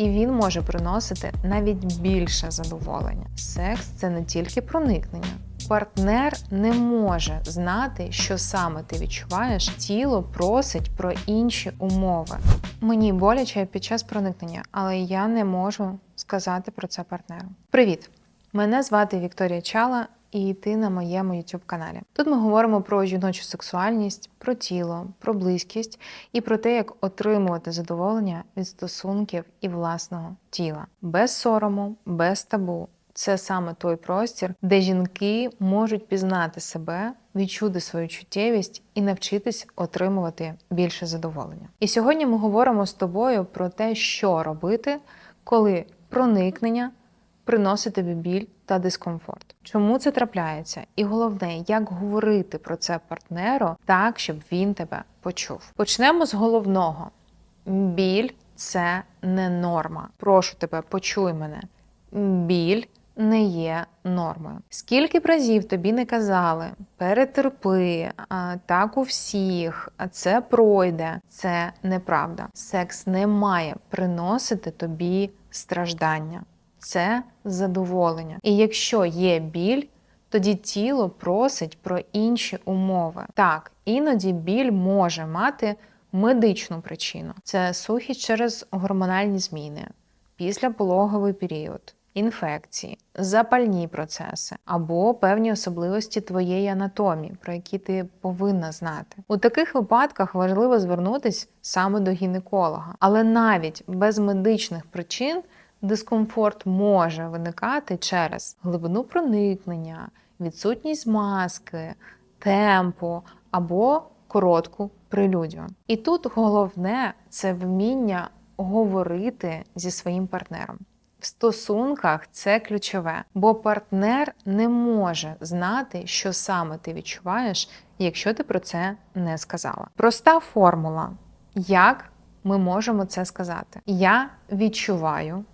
і він може приносити навіть більше задоволення. Секс це не тільки проникнення. Партнер не може знати, що саме ти відчуваєш. Тіло просить про інші умови. Мені боляче під час проникнення, але я не можу сказати про це партнеру. Привіт! Мене звати Вікторія Чала, і ти на моєму youtube каналі. Тут ми говоримо про жіночу сексуальність, про тіло, про близькість і про те, як отримувати задоволення від стосунків і власного тіла без сорому, без табу. Це саме той простір, де жінки можуть пізнати себе, відчути свою чуттєвість і навчитись отримувати більше задоволення. І сьогодні ми говоримо з тобою про те, що робити, коли проникнення приносить тобі біль та дискомфорт. Чому це трапляється? І головне, як говорити про це партнеру так, щоб він тебе почув. Почнемо з головного: біль це не норма. Прошу тебе, почуй мене. Біль не є нормою. Скільки б разів тобі не казали, перетерпи, так у всіх, це пройде, це неправда. Секс не має приносити тобі страждання, це задоволення. І якщо є біль, тоді тіло просить про інші умови. Так, іноді біль може мати медичну причину: це сухість через гормональні зміни, післяпологовий період інфекції, запальні процеси або певні особливості твоєї анатомії, про які ти повинна знати. У таких випадках важливо звернутися саме до гінеколога, але навіть без медичних причин дискомфорт може виникати через глибину проникнення, відсутність маски, темпу або коротку прелюдію. І тут головне це вміння говорити зі своїм партнером. В стосунках це ключове, бо партнер не може знати, що саме ти відчуваєш, якщо ти про це не сказала. Проста формула, як ми можемо це сказати? Я відчуваю,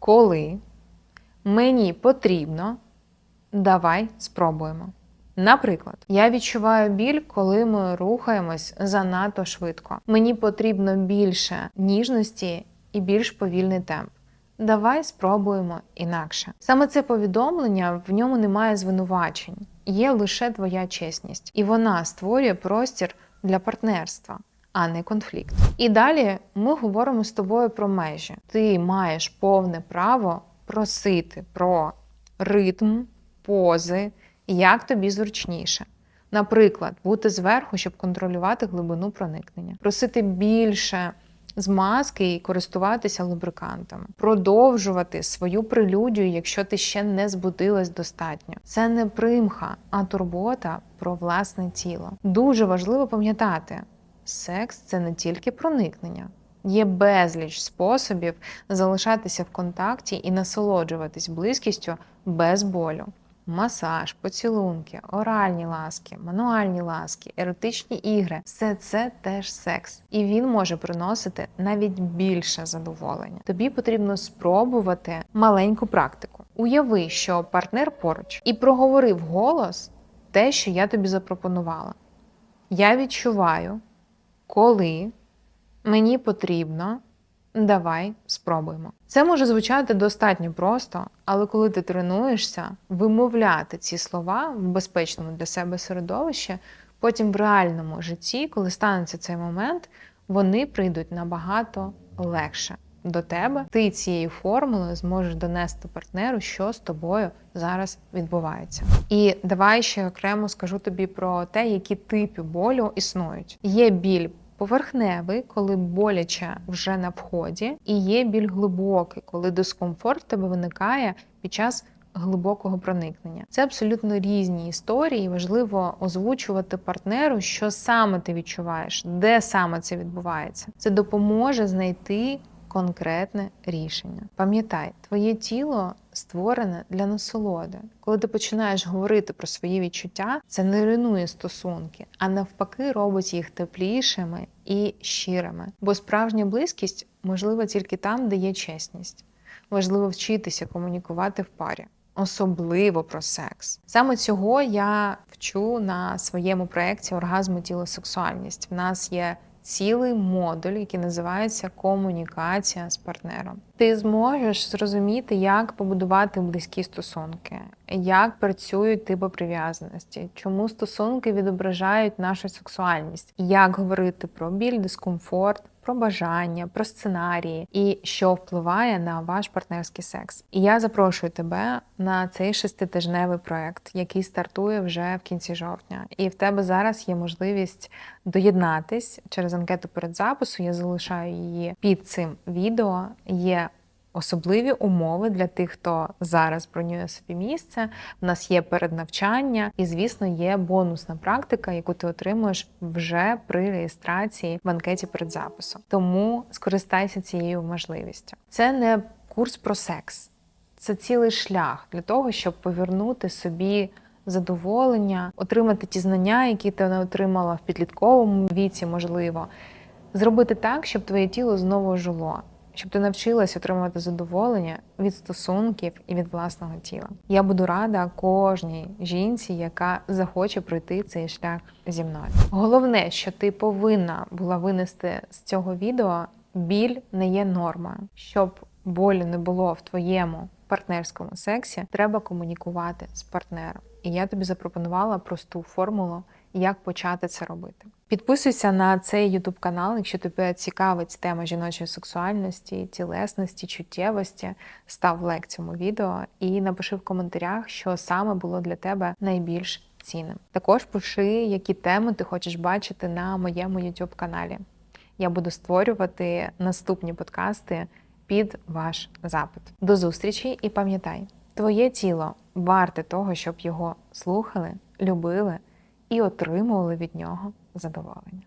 коли мені потрібно, давай спробуємо. Наприклад, я відчуваю біль, коли ми рухаємось занадто швидко. Мені потрібно більше ніжності і більш повільний темп. Давай спробуємо інакше. Саме це повідомлення в ньому немає звинувачень, є лише твоя чесність, і вона створює простір для партнерства, а не конфлікт. І далі ми говоримо з тобою про межі. Ти маєш повне право просити про ритм, пози, як тобі зручніше. Наприклад, бути зверху, щоб контролювати глибину проникнення, просити більше змазки і користуватися лубрикантами, продовжувати свою прелюдію, якщо ти ще не збудилась достатньо. Це не примха, а турбота про власне тіло. Дуже важливо пам'ятати, секс це не тільки проникнення. Є безліч способів залишатися в контакті і насолоджуватись близькістю без болю масаж, поцілунки, оральні ласки, мануальні ласки, еротичні ігри все це теж секс, і він може приносити навіть більше задоволення. Тобі потрібно спробувати маленьку практику. Уяви, що партнер поруч і проговорив голос те, що я тобі запропонувала. Я відчуваю, коли мені потрібно. Давай спробуємо. Це може звучати достатньо просто, але коли ти тренуєшся вимовляти ці слова в безпечному для себе середовищі, потім в реальному житті, коли станеться цей момент, вони прийдуть набагато легше до тебе. Ти цією формулою зможеш донести партнеру, що з тобою зараз відбувається. І давай ще окремо скажу тобі про те, які типи болю існують. Є біль поверхневий, коли боляче вже на вході, і є біль глибокий, коли дискомфорт тебе виникає під час глибокого проникнення. Це абсолютно різні історії. Важливо озвучувати партнеру, що саме ти відчуваєш, де саме це відбувається. Це допоможе знайти конкретне рішення. Пам'ятай, твоє тіло створене для насолоди. Коли ти починаєш говорити про свої відчуття, це не руйнує стосунки, а навпаки, робить їх теплішими і щирими. Бо справжня близькість можлива тільки там, де є чесність. Важливо вчитися комунікувати в парі. Особливо про секс. Саме цього я вчу на своєму проєкті Оргазму тіло сексуальність. В нас є цілий модуль, який називається комунікація з партнером. Ти зможеш зрозуміти, як побудувати близькі стосунки, як працюють типи прив'язаності, чому стосунки відображають нашу сексуальність, як говорити про біль, дискомфорт. Про бажання, про сценарії і що впливає на ваш партнерський секс. І я запрошую тебе на цей шеститижневий проект, який стартує вже в кінці жовтня. І в тебе зараз є можливість доєднатись через анкету перед запису. Я залишаю її під цим відео. Є Особливі умови для тих, хто зараз бронює собі місце. У нас є переднавчання, і, звісно, є бонусна практика, яку ти отримуєш вже при реєстрації в анкеті перед записом. Тому скористайся цією можливістю. Це не курс про секс, це цілий шлях для того, щоб повернути собі. Задоволення, отримати ті знання, які ти не отримала в підлітковому віці, можливо, зробити так, щоб твоє тіло знову жило щоб ти навчилась отримувати задоволення від стосунків і від власного тіла. Я буду рада кожній жінці, яка захоче пройти цей шлях зі мною. Головне, що ти повинна була винести з цього відео, біль не є нормою. Щоб болю не було в твоєму партнерському сексі, треба комунікувати з партнером. І я тобі запропонувала просту формулу, як почати це робити. Підписуйся на цей YouTube канал, якщо тебе цікавить тема жіночої сексуальності, тілесності, чуттєвості. Став лайк цьому відео і напиши в коментарях, що саме було для тебе найбільш цінним. Також пиши, які теми ти хочеш бачити на моєму YouTube каналі. Я буду створювати наступні подкасти під ваш запит. До зустрічі і пам'ятай, твоє тіло варте того, щоб його слухали, любили і отримували від нього задоволення.